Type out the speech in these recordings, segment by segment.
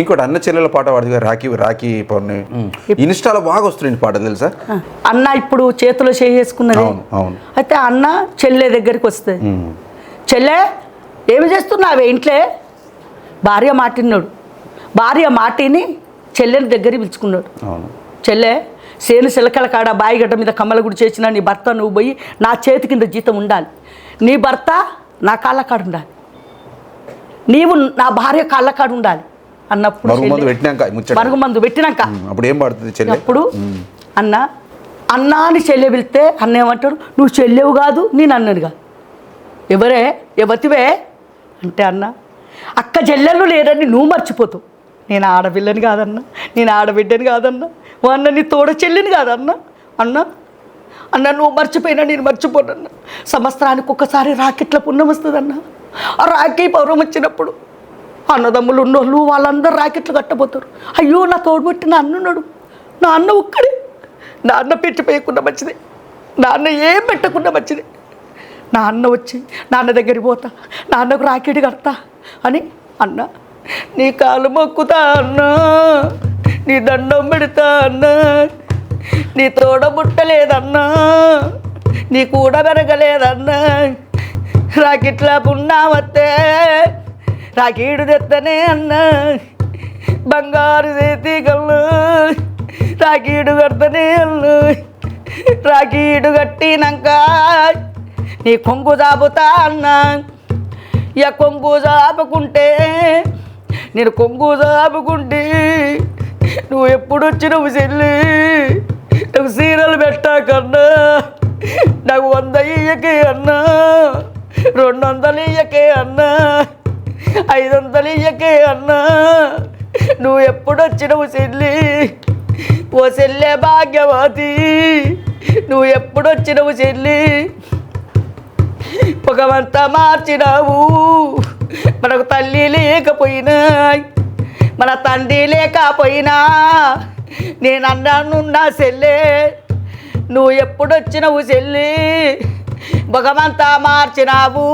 ఇంకోటి అన్న చెల్లెల పాట పాడుతుంది కదా, రాఖీ రాఖీ పౌర్ణమి. ఇన్స్టాలో బాగా వస్తున్నాయి పాట తెలుసా? అన్న ఇప్పుడు చేతిలో చేసుకున్నది? అవును అయితే అన్న చెల్లె దగ్గరికి వస్తుంది. చెల్లె ఏమి చేస్తున్నావే ఇంట్లో? భార్య మాటిన్నాడు. భార్య మాటిని చెల్లెని దగ్గరికి పిలుచుకున్నాడు. చెల్లె సేను సిలకల కాడ బాయిగడ్డ మీద కమ్మలగుడి చేసిన నీ భర్త నువ్వు పోయి నా చేతి కింద జీతం ఉండాలి. నీ భర్త నా కాళ్ళ కాడ ఉండాలి. నీవు నా భార్య కాళ్ళ కాడ ఉండాలి. అన్నప్పుడు మరుగు మందు పెట్టినాక. అప్పుడు ఏం పాడుతుంది అప్పుడు అన్న అన్న అని చెల్లె పిలిస్తే అన్న ఏమంటాడు? నువ్వు చెల్లెవు కాదు నేను అన్నది కాదు ఎవరే? ఎవతివే? అంటే అన్న అక్క చెల్లెళ్ళు లేరని నువ్వు మర్చిపోతావు. నేను ఆడపిల్లని కాదన్న నేను ఆడబిడ్డని కాదన్న ఓ అన్న నీ తోడ చెల్లిని కాదన్న. అన్న అన్న నువ్వు మర్చిపోయినా నేను మర్చిపోనన్న. సంవత్సరానికి ఒక్కసారి రాకెట్ల పుణ్యం వస్తుందన్న ఆ రాఖీ పౌరం వచ్చినప్పుడు అన్నదమ్ములు ఉన్నోళ్ళు వాళ్ళందరూ రాకెట్లు కట్టబోతారు. అయ్యో నా తోడుబట్టి నా అన్నున్నాడు నా అన్న ఒక్కడే. నా అన్న పెట్టి పేయకుండా మంచిది. నా అన్న ఏం పెట్టకుండా మంచిది. నా అన్న వచ్చి నాన్న దగ్గరికి పోతా. నాన్నకు రాకెట్ కడతా అని అన్న. నీ కాలు మొక్కుతా అన్న. నీ దండం పెడతా అన్న. నీ తోడ ముట్టలేదన్నా. నీ కూడా పెరగలేదన్నా. రాకెట్లా పున్నావత్తే రాకీడు తెత్తనే అన్నా. బంగారు చేతి కళ్ళు రాకీడు కడతనే అల్లు. రాకీడు కట్టినాక నీ కొంగు జాబుతా అన్నా. ఇక కొంగు జాపుకుంటే నేను కొంగు జాపుకుంటే నువ్వు ఎప్పుడు నువ్వు చెల్లి? నాకు సీరలు పెట్టాకన్నా నాకు వంద ఇయ్యకే అన్నా. రెండు వందలు ఇయ్యకే అన్నా. ఐదు వందలు ఇయ్యకే అన్నా. నువ్వు ఎప్పుడు వచ్చినవు చెల్లి ఓ చెల్లే భాగ్యవతి నువ్వు ఎప్పుడు వచ్చినవు చెల్లి పొగమంతా మార్చినావు. మనకు తల్లి లేకపోయినా మన తండ్రి లేకపోయినా. నేను అన్నానున్నా చెల్లె నువ్వు ఎప్పుడొచ్చినవు చెల్లి భగవంతా మార్చినావు.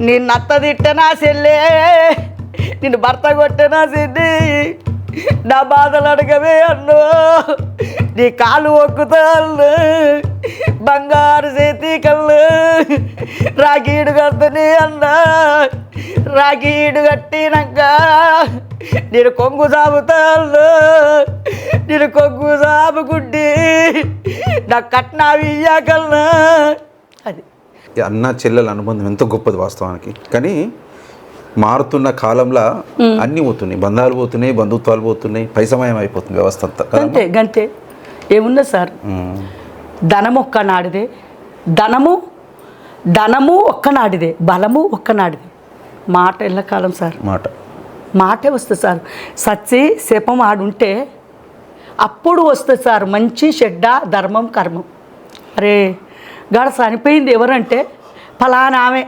నిన్ను అత్త తిట్టనా చెల్లే. నిన్ను భర్త కొట్టనా చెల్లి నా బాధలు అడగవే అన్నో. నీ కాలు ఒక్కుతాళ్ళు బంగారు చేతి కళ్ళు. రాగీడు కడుతుంది అన్నా. రాగీడు కట్టినాక నేను కొంగు సాగుతాళ్ళు నేను కొంగు సాగుకుంటే నా కట్నావి ఇయ్యాకల్నా అన్న చెల్లెల అనుబంధం ఎంతో గొప్పది వాస్తవానికి. కానీ మారుతున్న కాలంలో అన్నీ పోతున్నాయి. బంధాలు పోతున్నాయి బంధుత్వాలు పోతున్నాయి పైసమయం అయిపోతుంది వ్యవస్థ అంతా కదా గంతే. ఏమున్నా సార్. ధనము ఒక్కనాడిదే ధనము ధనము ఒక్కనాడిదే బలము ఒక్కనాడిదే మాట ఎల్లకాలం సార్. మాట. మాటే వస్తుంది సార్. సచ్చి శపం ఆడుంటే అప్పుడు వస్తుంది సార్. మంచి చెడ్డ ధర్మం కర్మం. అరే గాడ చనిపోయింది ఎవరంటే ఫలానా ఆమె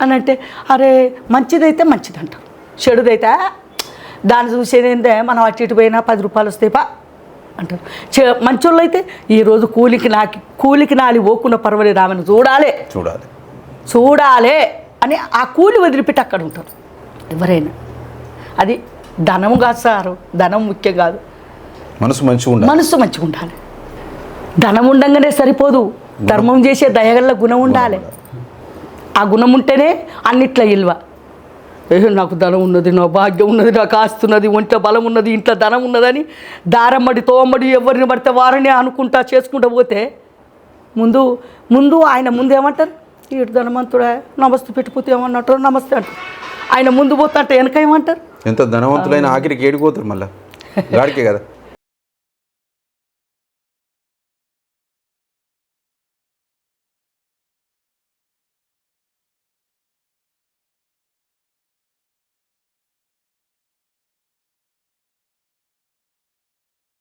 అని అంటే అరే మంచిదైతే మంచిది అంటారు చెడుదైతే దాన్ని చూసేది ఏంటంటే మనం అటు ఇటు పోయినా పది రూపాయలు వస్తాయి పా అంటారు. చె మంచోళ్ళు అయితే ఈరోజు కూలికి నాకి కూలికి నాలి పోకుండా పర్వాలేదు ఆమెను చూడాలి. చూడాలి. చూడాలే అని ఆ కూలి వదిలిపెట్టి అక్కడ ఉంటారు. ఎవరైనా. అది ధనం కాదు సారు ధనం ముఖ్యం కాదు. మనసు మంచిగా ఉండాలి మనసు మంచిగా ఉండాలి ధనం ఉండంగానే సరిపోదు. ధర్మం చేసే దయగల్ల గుణం ఉండాలి ఆ గుణం ఉంటేనే అన్నిట్ల ఇల్వ. ఏ నాకు ధనం ఉన్నది నా భాగ్యం ఉన్నది నాకు ఆస్తున్నది ఒంట్లో బలం ఉన్నది ఇంట్లో ధనం ఉన్నదని దారమ్మడి తోమ్మడి ఎవరిని పడితే వారిని అనుకుంటా చేసుకుంటా పోతే ముందు ముందు ఆయన ముందు ఏమంటారు? ఈడు ధనవంతుడా నమస్తే పెట్టిపోతే ఏమన్నట్టు నమస్తే అంటారు. ఆయన ముందు పోతా అంటే వెనక ఏమంటారు? ఎంత ధనవంతులైన ఆఖరికి ఏడిపోతారు మళ్ళీ. గాడికే కదా.